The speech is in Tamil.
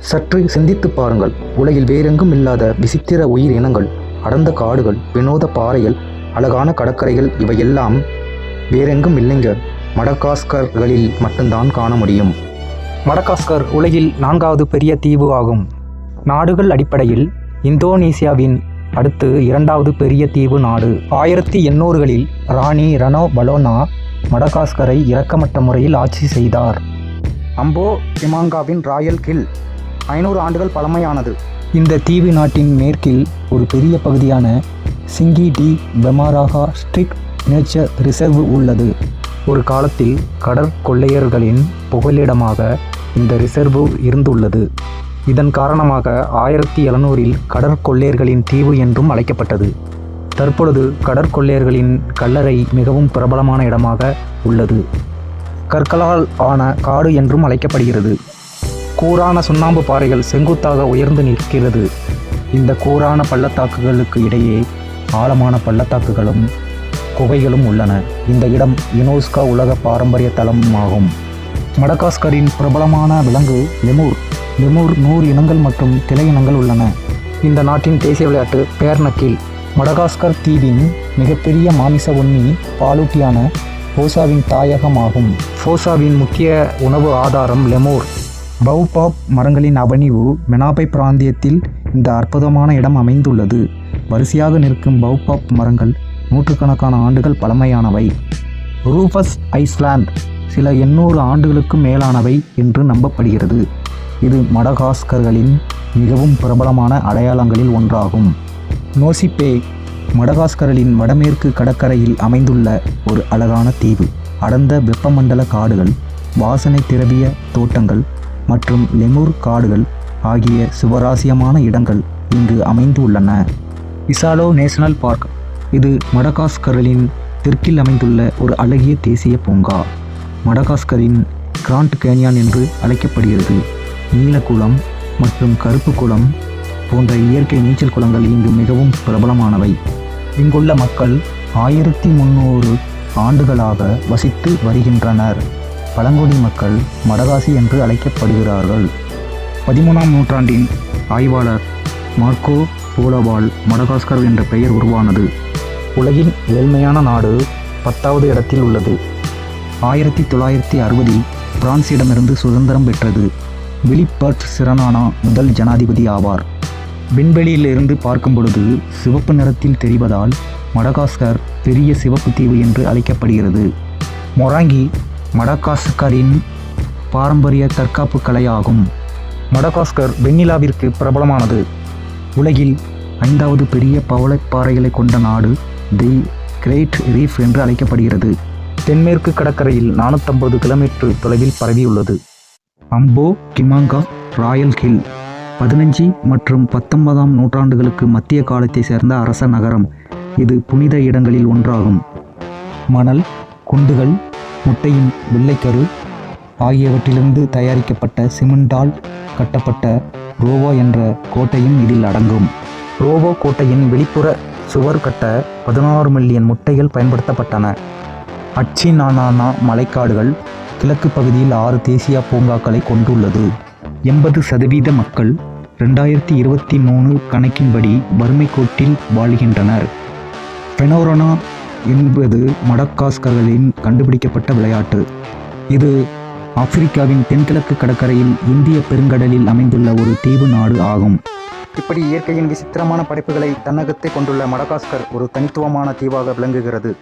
சற்று சிந்தித்துப் பாருங்கள். உலகில் வேறெங்கும் இல்லாத விசித்திர உயிர் இனங்கள் அடர்ந்த காடுகள் வினோத பாறைகள் அழகான கடற்கரைகள் இவையெல்லாம் வேறெங்கும் இல்லைங்க. மடகாஸ்கர்களில் மட்டும்தான் காண முடியும். மடகாஸ்கர் உலகில் நான்காவது பெரிய தீவு ஆகும். நாடுகள் அடிப்படையில் இந்தோனேசியாவின் அடுத்து இரண்டாவது பெரிய தீவு நாடு. ஆயிரத்தி எண்ணூறுகளில் ராணி ரனோ பலோனா மடகாஸ்கரை இரக்கமற்ற முறையில் ஆட்சி செய்தார். அம்போ திமாங்காவின் ராயல் கில் ஐநூறு ஆண்டுகள் பழமையானது. இந்த தீவு நாட்டின் மேற்கில் ஒரு பெரிய பகுதியான Tsingy de Bemaraha strict nature reserve உள்ளது. ஒரு காலத்தில் கடற்கொள்ளையர்களின் புகலிடமாக இந்த ரிசர்வு இருந்துள்ளது. இதன் காரணமாக ஆயிரத்தி எழுநூறில் கடற்கொள்ளையர்களின் தீவு என்றும் அழைக்கப்பட்டது. தற்பொழுது கடற்கொள்ளையர்களின் கல்லறை மிகவும் பிரபலமான இடமாக உள்ளது. கற்களால் ஆன காடு என்றும் அழைக்கப்படுகிறது. கூரான சுண்ணாம்பு பாறைகள் செங்குத்தாக உயர்ந்து நிற்கிறது. இந்த கூரான பள்ளத்தாக்குகளுக்கு இடையே ஆழமான பள்ளத்தாக்குகளும் குகைகளும் உள்ளன. இந்த இடம் யுனெஸ்கோ உலக பாரம்பரிய தலமாகும். மடகாஸ்கரின் பிரபலமான விலங்கு லெமூர் லெமூர் நூறு இனங்கள் மற்றும் கிளை இனங்கள் உள்ளன. இந்த நாட்டின் தேசிய விளையாட்டு பேர்னக்கில் மடகாஸ்கர் தீவின் மிகப்பெரிய மாமிச உண்ணி பாலூட்டியான ஃபோசாவின் தாயகமாகும். ஃபோசாவின் முக்கிய உணவு ஆதாரம் லெமூர். பவுபாப் மரங்களின் அவனிவு மெனாபை பிராந்தியத்தில் இந்த அற்புதமான இடம் அமைந்துள்ளது. வரிசையாக நிற்கும் பவுபாப் மரங்கள் நூற்றுக்கணக்கான ஆண்டுகள் பழமையானவை. ரூபஸ் ஐஸ்லாண்ட் சில எண்ணூறு ஆண்டுகளுக்கு மேலானவை என்று நம்பப்படுகிறது. இது மடகாஸ்கர்களின் மிகவும் பிரபலமான அடையாளங்களில் ஒன்றாகும். நோசிப்பே மடகாஸ்கரலின் வடமேற்கு கடற்கரையில் அமைந்துள்ள ஒரு அழகான தீவு. அடர்ந்த வெப்பமண்டல காடுகள் வாசனை திரவிய தோட்டங்கள் மற்றும் லெமூர் காடுகள் ஆகிய சுவராசியமான இடங்கள் இங்கு அமைந்துள்ளன. Isalo national park. இது மடகாஸ்கரின் தெற்கில் அமைந்துள்ள ஒரு அழகிய தேசிய பூங்கா. மடகாஸ்கரின் கிராண்ட் கேனியான் என்று அழைக்கப்படுகிறது. நீலக்குளம் மற்றும் கருப்பு குளம் போன்ற இயற்கை நீச்சல் குளங்கள் இங்கு மிகவும் பிரபலமானவை. இங்குள்ள மக்கள் ஆயிரத்தி முந்நூறு ஆண்டுகளாக வசித்து வருகின்றனர். பழங்குடி மக்கள் மடகாசி என்று அழைக்கப்படுகிறார்கள். பதிமூணாம் நூற்றாண்டின் ஆய்வாளர் மார்க்கோ போலோவால் மடகாஸ்கர் என்ற பெயர் உருவானது. உலகின் ஏழ்மையான நாடு பத்தாவது இடத்தில் உள்ளது. ஆயிரத்தி தொள்ளாயிரத்தி அறுபதில் பிரான்சிடமிருந்து சுதந்திரம் பெற்றது. விலிபர்ட் சிரனானா முதல் ஜனாதிபதி ஆவார். விண்வெளியிலிருந்து பார்க்கும் பொழுது சிவப்பு நிறத்தில் தெரிவதால் மடகாஸ்கர் பெரிய சிவப்பு தீவு என்று அழைக்கப்படுகிறது. மொராங்கி மடகாஸ்கரின் பாரம்பரிய தற்காப்பு கலையாகும். மடகாஸ்கர் வெண்ணிலாவிற்கு பிரபலமானது. உலகில் ஐந்தாவது பெரிய பவளப்பாறைகளை கொண்ட நாடு தி கிரேட் ரீஃப் என்று அழைக்கப்படுகிறது. தென்மேற்கு கடற்கரையில் நானூற்றம்பது கிலோமீட்டர் தொலைவில் பரவியுள்ளது. அம்போ கிமாங்கா ராயல் ஹில் பதினஞ்சு மற்றும் பத்தொன்பதாம் நூற்றாண்டுகளுக்கு மத்திய காலத்தை சேர்ந்த அரச நகரம். இது புனித இடங்களில் ஒன்றாகும். மணல் குண்டுகள் முட்டையின் வெள்ளைக்கரு ஆகியவற்றிலிருந்து தயாரிக்கப்பட்ட சிமெண்டால் கட்டப்பட்ட ரோவா என்ற கோட்டையும் இதில் அடங்கும். ரோவா கோட்டையின் வெளிப்புற சுவர் கட்ட பதினாறு மில்லியன் முட்டைகள் பயன்படுத்தப்பட்டன. அச்சினானானா மலைக்காடுகள் கிழக்கு பகுதியில் ஆறு தேசிய பூங்காக்களை கொண்டுள்ளது. எண்பது சதவீத மக்கள் ரெண்டாயிரத்தி இருபத்தி மூணு கணக்கின்படி வறுமை கோட்டில் வாழ்கின்றனர். பெனோரனா என்பது மடக்காஸ்கர்களின் கண்டுபிடிக்கப்பட்ட விளையாட்டு. இது ஆப்பிரிக்காவின் தென்கிழக்கு கடற்கரையில் இந்திய பெருங்கடலில் அமைந்துள்ள ஒரு தீவு நாடு ஆகும். இப்படி இயற்கையின் விசித்திரமான படைப்புகளை தன்னகத்தை கொண்டுள்ள மடகாஸ்கர் ஒரு தனித்துவமான தீவாக விளங்குகிறது.